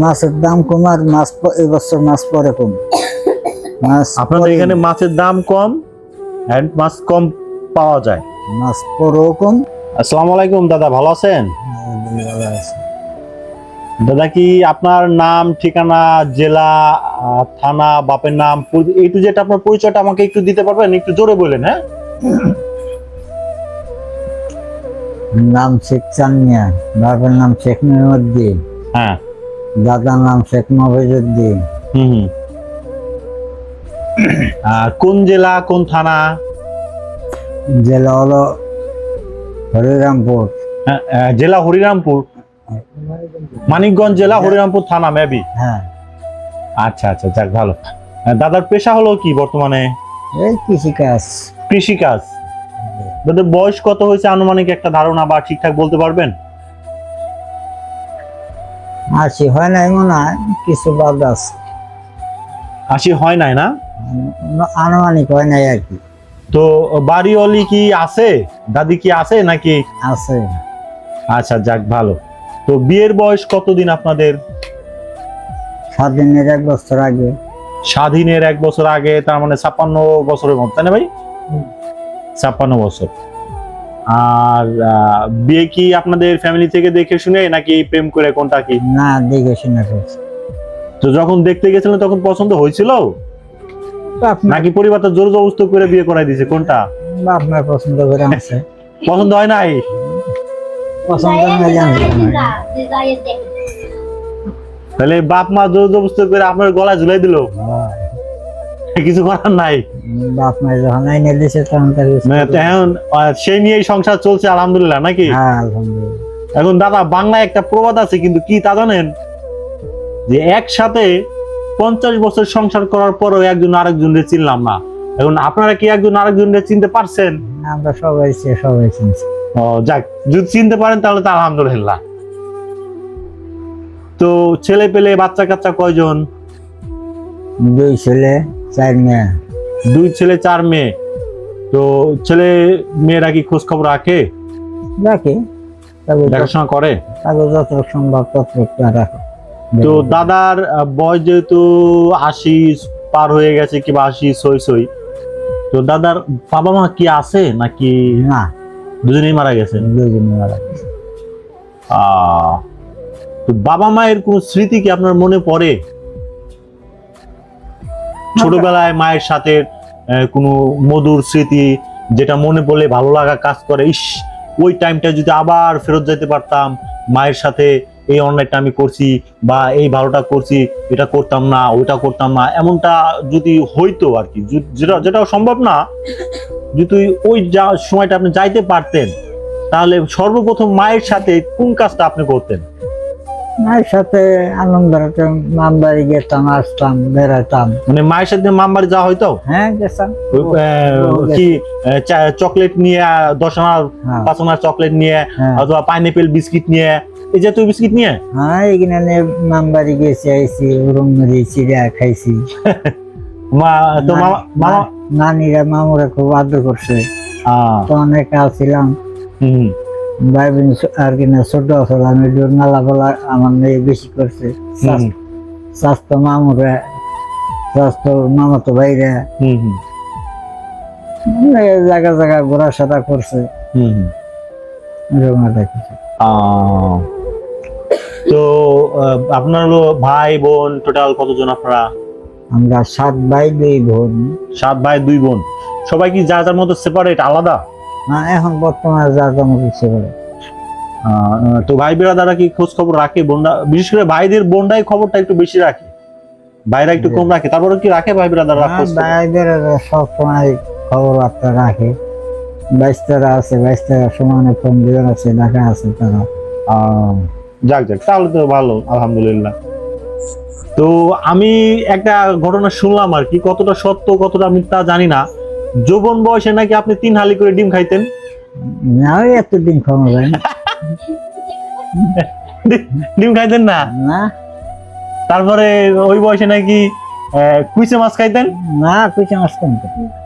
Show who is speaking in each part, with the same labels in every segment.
Speaker 1: মাছের দাম কম আর মাছ এবছর মাছ পরে কম। মাছ
Speaker 2: আপনাদের এখানে মাছের দাম কম এন্ড মাছ কম পাওয়া যায়।
Speaker 1: মাছ পরেও কম।
Speaker 2: আসসালামু আলাইকুম দাদা ভালো আছেন? দাদা কি আপনার নাম ঠিকানা জেলা থানা বাপের নাম পরি- এই টু যেটা আপনার পরিচয়টা আমাকে একটু দিতে পারবেন? একটু জোরে বলেন হ্যাঁ?
Speaker 1: নাম শেখ চান্নিয়া বাবার নাম শেখ মেহমুদ্দিন
Speaker 2: হ্যাঁ।
Speaker 1: দাদার নাম শেখ মফিজুদ্দিন
Speaker 2: হুম আহ, কোন জেলা কোন থানা?
Speaker 1: জেলা হলো হরিরামপুর।
Speaker 2: হ্যাঁ, জেলা হরিরামপুর? মানিকগঞ্জ জেলা হরিরামপুর থানা মেবি
Speaker 1: হ্যাঁ।
Speaker 2: আচ্ছা আচ্ছা যাক ভালো। দাদার পেশা হলো কি বর্তমানে?
Speaker 1: এই কৃষিকাজ।
Speaker 2: কৃষিকাজ। দাদার বয়স কত হয়েছে? আনুমানিক একটা ধারণা বা ঠিকঠাক বলতে পারবেন?
Speaker 1: আশি হয় নাই মনে হয় কিছু বাদ আছে।
Speaker 2: আশি হয় নাই না?
Speaker 1: আনুমানিক হয় নাই আর কি।
Speaker 2: তো বাড়ি অলি কি আছে? দাদি কি আছে নাকি?
Speaker 1: আছে।
Speaker 2: আচ্ছা যাক ভালো। তো বিয়ের বয়স কতদিন আপনাদের?
Speaker 1: স্বাধীনের এক বছর আগে।
Speaker 2: স্বাধীনের এক বছর আগে তার মানে ছাপ্পান্ন বছরের মতো তাই না ভাই। ছাপ্পান্ন বছর। আর বিয়ে কি আপনাদের ফ্যামিলি থেকে দেখে শুনে নাকি প্রেম করে কোনটা কি?
Speaker 1: না দেখে শুনে
Speaker 2: তো যখন দেখতে গেছিলেন তখন পছন্দ হয়েছিল? নাকি পরিবারটা জোর জবস্ত করে বিয়ে করাই দিয়েছে কোনটা?
Speaker 1: মা পছন্দ করে আছে
Speaker 2: পছন্দ হয় নাই?
Speaker 1: পছন্দ
Speaker 2: তাহলে বাপ মা জোর জবস্ত করে আপনার গলায় ঝুলাই দিল? কিছু করার নাই?
Speaker 1: বাপ মা যখন আইনে দিছে তখন তার
Speaker 2: মানে এখন আহ, সেই নিয়েই সংসার চলছে আলহামদুলিল্লাহ নাকি?
Speaker 1: হ্যাঁ আলহামদুলিল্লাহ।
Speaker 2: এখন দাদা বাংলায় একটা প্রবাদ আছে কিন্তু কি তা জানেন? যে একসাথে পঞ্চাশ বছর সংসার করার পরও একজন আরেকজনকে চিনলাম না। এখন আপনারা কি একজন আরেকজনকে চিনতে পারছেন?
Speaker 1: আমরা সবাই সবাই চিনছি।
Speaker 2: ও যাক যদি চিনতে পারেন তাহলে তো আলহামদুলিল্লাহ। তো ছেলে পেলে বাচ্চা কাচ্চা কয়জন?
Speaker 1: দুই ছেলে চার মেয়ে।
Speaker 2: দুই ছেলে চার মেয়ে। তো ছেলে মেয়েরা কি খোঁজ খবর রাখে।
Speaker 1: রাখি
Speaker 2: দেখাশোনা করে?
Speaker 1: তবে যত সম্ভব তত রাখো।
Speaker 2: তো দাদার বয়স যেহেতু আশি পার হয়ে গেছে কিংবা আশি সই সই তো দাদার বাবা মা কি আছে নাকি
Speaker 1: না।
Speaker 2: দুজনেই মারা গেছেন?
Speaker 1: দুজন মারা গেছে।
Speaker 2: তো বাবা মায়ের কোন স্মৃতি কি আপনার মনে পড়ে? ছোটবেলায় মায়ের সাথে কোনো মধুর স্মৃতি যেটা মনে পড়লে ভালো লাগা কাজ করে, ইস, ওই টাইমটা যদি আবার ফেরত যেতে পারতাম, মায়ের সাথে এই অনলাইনটা আমি করছি বা এই ভালোটা করছি, এটা করতাম না, ওইটা করতাম না, এমনটা যদি হইতো আর কি যেটা যেটা সম্ভব না, যদি ওই যা, সময়টা আপনি যাইতে পারতেন, তাহলে সর্বপ্রথম মায়ের সাথে কোন কাজটা আপনি করতেন?
Speaker 1: মায়ের সাথে আনন্দ হতাম মাম বাড়ি গেতাম আসতাম বেড়াতাম।
Speaker 2: মানে মায়ের সাথে মামবাড়ি যাওয়া হইতো
Speaker 1: হ্যাঁ গেতাম।
Speaker 2: কি চকলেট নিয়ে দশ আনার
Speaker 1: হ্যাঁ।
Speaker 2: পাঁচ আনার চকলেট নিয়ে
Speaker 1: হ্যাঁ।
Speaker 2: অথবা পাইনাপেল বিস্কিট নিয়ে এই জাতীয় বিস্কিট নিয়ে?
Speaker 1: হ্যাঁ এখানে মাম বাড়ি গেছি আইছি ওরম মেরে চিড়িয়া খাইছি।
Speaker 2: মা তো মামা মামা?
Speaker 1: নানিরা মামুরা খুব আদর করছে। তো অনেক ছিলাম
Speaker 2: হুম,
Speaker 1: ভাই বোন আর কিনা ছোট ছিলাম একটু নালা বলা আমার মেয়ে বেশি করছে। স্বাস্থ্য মামুরা স্বাস্থ্য মামাতো ভাইরা। জায়গা জায়গা ঘোরা সাদা করছে।
Speaker 2: তো আপনার ভাই বোন টোটাল কতজন আপনারা?
Speaker 1: আমরা সাত ভাই দুই বোন।
Speaker 2: সাত ভাই দুই বোন। সবাই কি যা যার মতো সেপারেট আলাদা?
Speaker 1: না এখন বর্তমানে যা জমা কিছু করে
Speaker 2: তো ভাই বেড়াদারা কি খোঁজ খবর রাখে বোনরা বিশেষ করে ভাইদের বোনরাই খবরটা একটু বেশি রাখে। ভাইরা একটু কম রাখে। তারপরে কি রাখে ভাই বেড়াদারা খবর?
Speaker 1: ভাইদের সব সময় খবর বার্তা রাখে। আছে সমানে ফোন দিবেন আছে ঢাকা আছে তারা।
Speaker 2: যাক যাক তাহলে তো ভালো আলহামদুলিল্লাহ। তো আমি একটা ঘটনা শুনলাম আর কি কতটা সত্য কতটা মিথ্যা জানি না। যৌবন বয়সে নাকি আপনি তিন হালি করে ডিম খাইতেন?
Speaker 1: না ওই এতদিন খাওয়া যায় না।
Speaker 2: ডিম খাইতেন না?
Speaker 1: না।
Speaker 2: তারপরে ওই বয়সে নাকি কুইচে মাছ খাইতেন?
Speaker 1: না।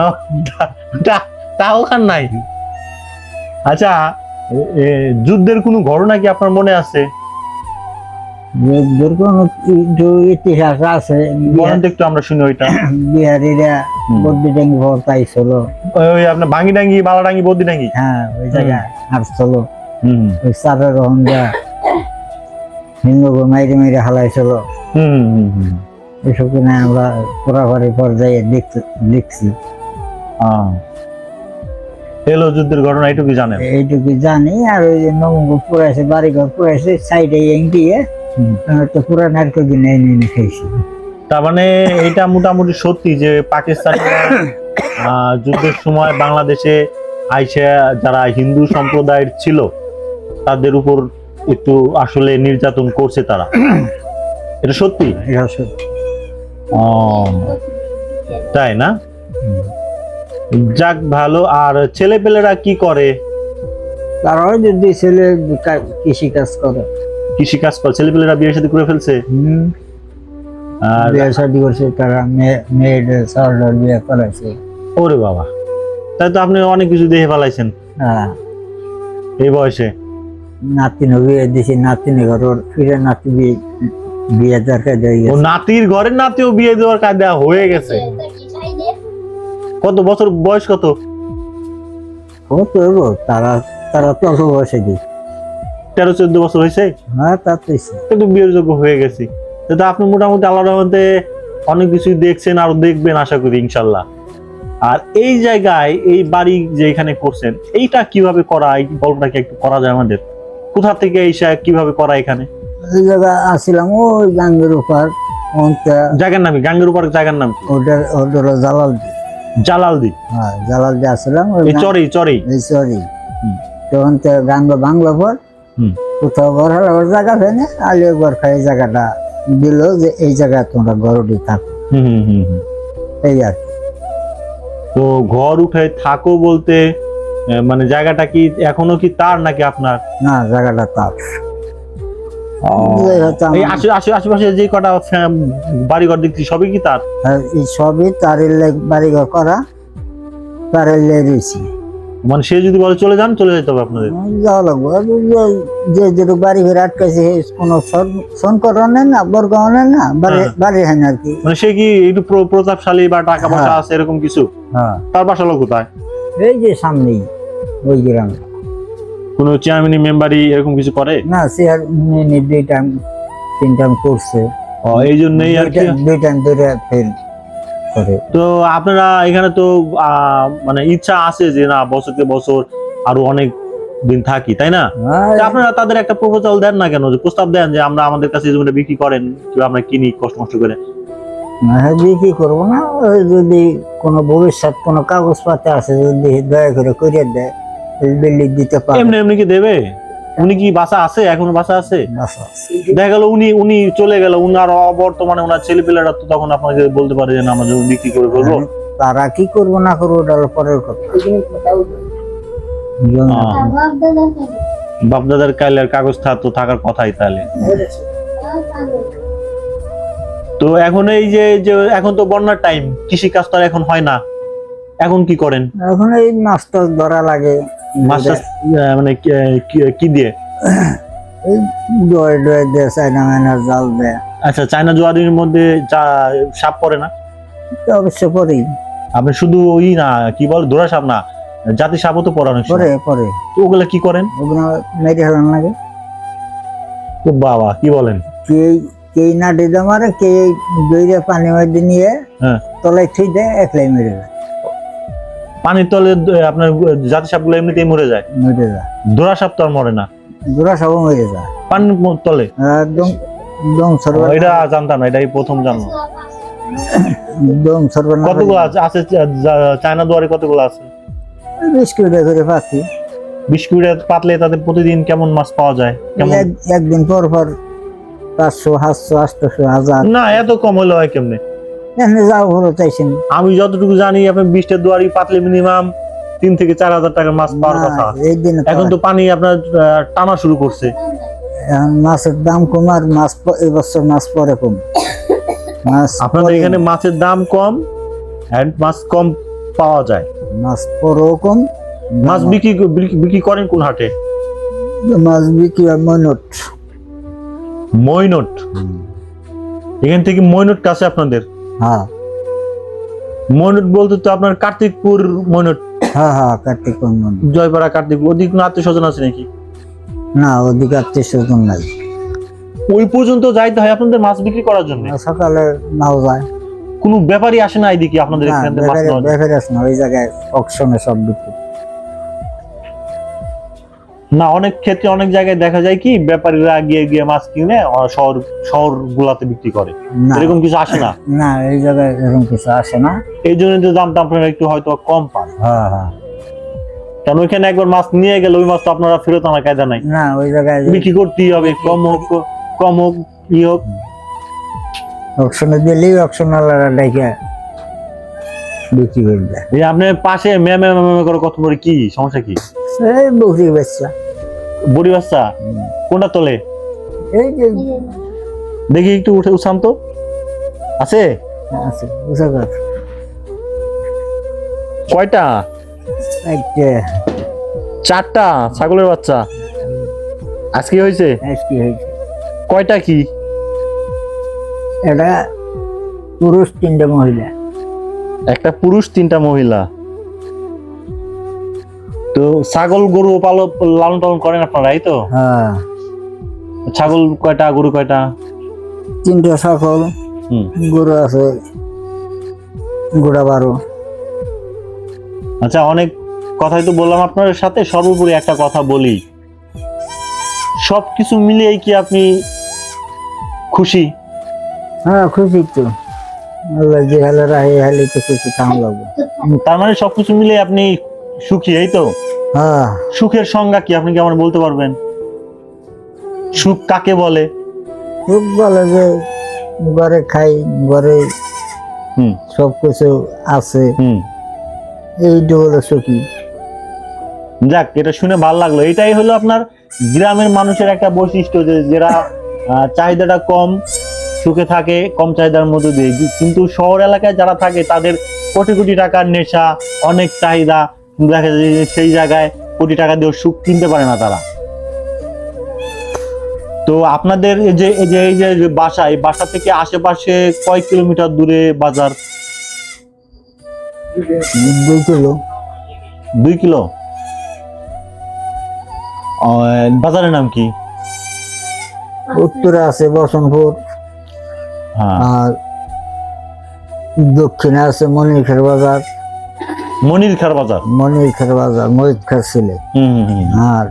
Speaker 2: ও, তা- তা- তাও খান নাই? আচ্ছা যুদ্ধের কোনো ঘটনা কি আপনার মনে আছে?
Speaker 1: ইতিহাস আছে।
Speaker 2: বলেন একটু আমরা শুনি ওইটা।
Speaker 1: বিহারিরা পাইছিল।
Speaker 2: ওই- আপনার
Speaker 1: হ্যাঁ ওই চাপের হিন্দুকে মাইরে মাইরে হালাইছিল।
Speaker 2: হুম হুম হুম
Speaker 1: এসব কিনা আমরা পুরাপারি পর্যায়ে দেখতে দেখছি।
Speaker 2: আহ। এলো যুদ্ধের ঘটনা জানেন?
Speaker 1: এইটুকু জানি আর ওই যে নবঙ্গ পুরাইছে বাড়িঘর পুরাইছে সাইডে
Speaker 2: হুম।
Speaker 1: তো পুরা নারকেল কিনে এনে এনে খাইছি।
Speaker 2: তার মানে এটা মোটামুটি সত্যি যে পাকিস্তান যুদ্ধের সময় বাংলাদেশে আইসে যারা হিন্দু সম্প্রদায়ের ছিল তাদের উপর একটু আসলে নির্যাতন করছে তারা। এটা সত্যি? তাই না? যাক ভালো আর ছেলে পেলেরা কি করে?
Speaker 1: তারাও যদি ছেলে কৃষি কাজ করে।
Speaker 2: কৃষি কাজ করে ছেলে পেলেরা বিয়ে সাথে করে ফেলছে? আর
Speaker 1: বিয়ে শাদি করছে তারা মেয়ে- মেয়েদের সরকার বিয়ে করাইছে
Speaker 2: ওরে বাবা। তাই তো আপনি অনেক কিছু দেখে ফেলাইছেন।
Speaker 1: হ্যাঁ।
Speaker 2: এই বয়সে?
Speaker 1: নাতিন বিয়ে দিছি নাতিন ঘর ফিরে নাতি বিয়ে বিয়ে দরকার দিয়ে
Speaker 2: ও নাতির ঘরের নাতিও বিয়ে দেওয়ার কায়দা হয়ে গেছে। কত বছর বয়স কত?
Speaker 1: কত তারা তারা তো বয়সে দিই
Speaker 2: তেরো চোদ্দ বছর হয়েছে?
Speaker 1: হ্যাঁ তা তো
Speaker 2: কিন্তু বিয়ের যোগ্য হয়ে গেছি। তো আপনি মোটামুটি আল্লাহ রহমতে অনেক কিছুই দেখছেন আর দেখবেন আশা করি ইনশাল্লাহ। আর এই জায়গায় এই বাড়ি যে এখানে করছেন এইটা কীভাবে করা এই গল্পটাকে একটু করা যায় আমাদের? কোথা থেকে এই সা- কীভাবে করা এখানে?
Speaker 1: ওই জায়গা আসছিলাম ওই গাঙ্গের উপর
Speaker 2: জায়গার নাম গাঙ্গের উপর জায়গার নাম কি?
Speaker 1: ওটার ওটার জালাল
Speaker 2: জালালদি।
Speaker 1: হ্যাঁ জালাল দি আসছিলাম
Speaker 2: এই চরেই চরেই।
Speaker 1: সরি
Speaker 2: হুম।
Speaker 1: তখন তো গাঙ্গ বাংলা পর। কোথাও ঘর হলে ওর জায়গা ফেনে আলিও ঘর খাই জায়গাটা দিল যে এই জায়গায় তোমরা গরুটি থাকো। এই আর।
Speaker 2: তো ঘর উঠে থাকো বলতে মানে জায়গাটা কি এখনও কি তার নাকি আপনার?
Speaker 1: না জায়গাটা তার।
Speaker 2: আশেপাশে যে কটা বাড়িঘর দেখছি সবই কি তার?
Speaker 1: সবই তারের লেগ বাড়িঘর করা তারের রয়েছে।
Speaker 2: মানে সে যদি বলে চলে যান চলে যেতে হবে আপনাদের।
Speaker 1: যাওয়া লাগবো। যে- যে যেটুকু বাড়ি ঘরে আটকাছে কোনো সংকটনের না বরগনের না বাড়ি
Speaker 2: হ্যাঁ।
Speaker 1: হয় না আর কি।
Speaker 2: মানে সে কি একটু প্রতাপশালী বা টাকা পয়সা
Speaker 1: হ্যাঁ।
Speaker 2: আছে এরকম কিছু?
Speaker 1: হ্যাঁ।
Speaker 2: তার বাসা লোক কোথায়?
Speaker 1: এই যে সামনেই ওই গ্রামে।
Speaker 2: কোনো চেয়ারম্যান মেম্বারই এরকম কিছু করে?
Speaker 1: না আর দুই টাইম তিন টাইম করছে।
Speaker 2: এই জন্যই আর কি?
Speaker 1: দুই টাইম ফেল করে
Speaker 2: তো আপনারা এখানে তো মানে ইচ্ছা আছে যে না বছরকে বছর আরও অনেক দিন থাকি তাই না? আপনারা তাদের একটা প্রপোজাল দেন না কেন? যে প্রস্তাব দেন যে আমরা আমাদের কাছে জমিটা বিক্রি করেন কিংবা আমরা কিনি কষ্ট মষ্ট করে।
Speaker 1: না হ্যাঁ বিক্রি করব না। যদি কোনো ভবিষ্যৎ কোনো কাগজপত্র আছে যদি দয়া করে করিয়ে দেয় বিল্ডিং দিতে পারে
Speaker 2: এমনি এমনি কি দেবে? উনি কি বাসা আছে? এখনও বাসা আছে? দেখা গেল উনি উনি চলে গেল। উনার অবর্তমানে ওনার ছেলে পেলেরা তো তখন আপনাকে বলতে পারে যে না আমরা জমি বিক্রি করে ফেলব।
Speaker 1: তারা কি করব না করব ওটা পরের কথা।
Speaker 2: বাপদাদার কাইলের কাগজ তো থাকার কথাই তাহলে। তো এখন এই যে যে এখন তো বন্যার টাইম কৃষি কাজ তো এখন হয় না। এখন কি করেন?
Speaker 1: এখন এই মাছ টাছ ধরা লাগে।
Speaker 2: মাছ মানে কি- দিয়ে?
Speaker 1: দিয়ে জাল দেয়।
Speaker 2: আচ্ছা চায়না জোয়ারির মধ্যে সাপ পড়ে না?
Speaker 1: অবশ্য
Speaker 2: আপনি শুধু ওই না কি বল ধরা সাপ না জাতি সাপও তো পড়ে অনেক
Speaker 1: পরে পরে
Speaker 2: তো ওগুলা কি করেন?
Speaker 1: ওগুলো মেরে হেলান লাগে।
Speaker 2: তো বাবা কি বলেন?
Speaker 1: কে কে না মারে কে দইরে পানি মধ্যে নিয়ে
Speaker 2: হ্যাঁ।
Speaker 1: তলায় থুই দেয় একলাই মেরে যায়
Speaker 2: পানির তলে আপনার জাতি সাপগুলো এমনিতেই মরে যায়।
Speaker 1: মেরে যায়।
Speaker 2: ধরা সাপ তো আর মরে না।
Speaker 1: জোড়া সব মেরে যায়।
Speaker 2: পানির তলে?
Speaker 1: একদম দম
Speaker 2: ও,
Speaker 1: সরবার
Speaker 2: এটা জানতাম না এটাই প্রথম জানলাম।
Speaker 1: দম সরবার না।
Speaker 2: কতগুলো আছে আছে চায়না দুয়ারে কতগুলো আছে?
Speaker 1: বিস্কুট করে পাচ্ছি।
Speaker 2: বিস্কুটে পাতলে তাদের প্রতিদিন কেমন মাছ পাওয়া যায়? কেমন?
Speaker 1: একদিন পর পর পাঁচশো সাতশো আটশো হাজার।
Speaker 2: না এত কম হলে হয় কেমনে?
Speaker 1: যাও হলো চাইছেন
Speaker 2: আমি যতটুকু জানি আপনার বিশটা দুয়ারি পাতলে মিনিমাম তিন থেকে চার হাজার টাকার মাছ পাওয়ার কথা। এখন তো পানি আপনার টানা শুরু করছে।
Speaker 1: মাছের দাম কম আর মাছ এবছর মাছ পরে কম। মাছ
Speaker 2: আপনাদের এখানে মাছের দাম কম and মাছ কম পাওয়া যায়।
Speaker 1: মাছ পরেও কম।
Speaker 2: মাছ বিক্রি বিক্রি- করেন কোন হাটে?
Speaker 1: মাছ বিক্রি হয় মনট।
Speaker 2: মইনট এখান থেকে মইনট কাছে আপনাদের?
Speaker 1: হ্যাঁ।
Speaker 2: মনুট বলতে তো আপনার কার্তিকপুর মইনট
Speaker 1: হ্যাঁ হ্যাঁ কার্তিকপুর বন্ধন
Speaker 2: জয়পাড়া কার্তিকপুর ওদিক কোনো আত্মীয় স্বজন আছে নাকি?
Speaker 1: না ওদিকে আত্মীয় স্বজন নাই।
Speaker 2: ওই পর্যন্ত যাইতে হয় আপনাদের মাছ বিক্রি করার জন্য?
Speaker 1: সকালে নাও যায়।
Speaker 2: কোনো ব্যাপারই আসে না এইদিকে আপনাদের এখানে মাছ নেওয়ার জন্য?
Speaker 1: না ওই জায়গায় অকশনে সব বিক্রি।
Speaker 2: না অনেক ক্ষেত্রে অনেক জায়গায় দেখা যায় কি ব্যাপারীরা গিয়ে গিয়ে মাছ কিনে শহর শহর গুলাতে বিক্রি করে। এরকম কিছু আসে না?
Speaker 1: না এই জায়গায় এরকম কিছু আসে না।
Speaker 2: এই জন্য তো দামটা আপনারা একটু হয়তো কম পান।
Speaker 1: হ্যাঁ হ্যাঁ।
Speaker 2: কারণ ওইখানে একবার মাছ নিয়ে গেলে ওই মাছ তো আপনারা ফেরত আনার কায়দা নাই।
Speaker 1: না ওই জায়গায়
Speaker 2: বিক্রি করতেই হবে কম হোক কম হোক ই হোক।
Speaker 1: অকশনে দিলেই অকশন আলাদা ডেকে বিক্রি করে দেয়।
Speaker 2: পাশে ম্যামে ম্যামে করে কত করে কি সমস্যা কি?
Speaker 1: এই বকরি বাচ্চা
Speaker 2: বড়ি বাচ্চা? কোনটা তোলে?
Speaker 1: এই যে
Speaker 2: দেখি একটু উঠে উঠান তো। আছে?
Speaker 1: গেল
Speaker 2: কয়টা?
Speaker 1: একটা।
Speaker 2: চারটা ছাগলের বাচ্চা। আজকে হয়েছে?
Speaker 1: আজকে হয়েছে।
Speaker 2: কয়টা কি?
Speaker 1: এটা পুরুষ তিনটে মহিলা।
Speaker 2: একটা পুরুষ তিনটা মহিলা। তো ছাগল গরু পালন লালন পালন করেন আপনারা এই তো?
Speaker 1: হ্যাঁ।
Speaker 2: ছাগল কয়টা গরু কয়টা?
Speaker 1: তিনটে ছাগল
Speaker 2: হুম।
Speaker 1: গরু আছে গোড়া বারো।
Speaker 2: আচ্ছা অনেক কথাই তো বললাম আপনার সাথে সর্বোপরি একটা কথা বলি। সব কিছু মিলিয়ে কি আপনি খুশি?
Speaker 1: হ্যাঁ খুশি তো। হালে খুশি
Speaker 2: তার মানে সবকিছু মিলিয়ে আপনি সুখী এই তো? সুখের সংজ্ঞা কি? আপনি কি আমার বলতে পারবেন? সুখ কাকে বলে?
Speaker 1: খুব বলে যে ঘরে খাই ঘরে
Speaker 2: হুম।
Speaker 1: সব কিছু আছে।
Speaker 2: হুম।
Speaker 1: এইটা হলো সুখী।
Speaker 2: যাক এটা শুনে ভালো লাগল। এটাই হলো আপনার গ্রামের মানুষের একটা বৈশিষ্ট্য যে যারা চাহিদাটা কম সুখে থাকে কম চাহিদার মধ্যে দিয়ে। কিন্তু শহর এলাকায় যারা থাকে তাদের কোটি কোটি টাকার নেশা অনেক চাহিদা দেখা যায় যে সেই জায়গায় কোটি টাকা দিয়েও সুখ কিনতে পারে না তারা। তো আপনাদের এই যে এই যে এই যে বাসা এই বাসা থেকে আশেপাশে কয় কিলোমিটার দূরে বাজার?
Speaker 1: দুই কিলো।
Speaker 2: দুই কিলো? বাজারের নাম কি?
Speaker 1: উত্তরে আছে বসনপুর।
Speaker 2: হ্যাঁ।
Speaker 1: আর দক্ষিণে আছে মনিরখার বাজার।
Speaker 2: মনির খার বাজার?
Speaker 1: মনিরখার বাজার মহিত খার ছেলে। আর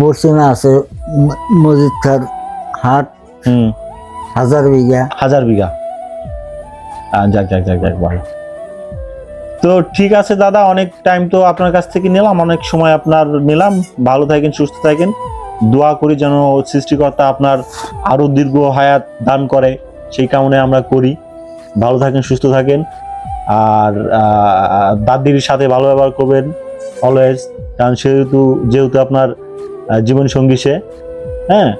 Speaker 1: পশ্চিমে আছে মজিদ খার হাট হাজার বিঘা।
Speaker 2: হাজার বিঘা। যাক যাক যাক যাক ভালো। তো ঠিক আছে দাদা অনেক টাইম তো আপনার কাছ থেকে নিলাম অনেক সময় আপনার নিলাম। ভালো থাকেন সুস্থ থাকেন। দোয়া করি যেন সৃষ্টিকর্তা আপনার আরও দীর্ঘ হায়াত দান করে সেই কামনে আমরা করি। ভালো থাকেন সুস্থ থাকেন। আর দাদির সাথে ভালো ব্যবহার করবেন অলওয়েজ কারণ সেহেতু, যেহেতু আপনার জীবন সঙ্গী সে হ্যাঁ?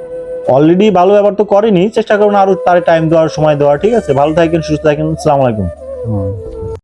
Speaker 2: অলরেডি ভালো ব্যবহার তো করেনি, চেষ্টা করুন আরও তার টাইম দেওয়ার, সময় দেওয়া ঠিক আছে? ভালো থাকেন, সুস্থ থাকেন, আসসালামু আলাইকুম।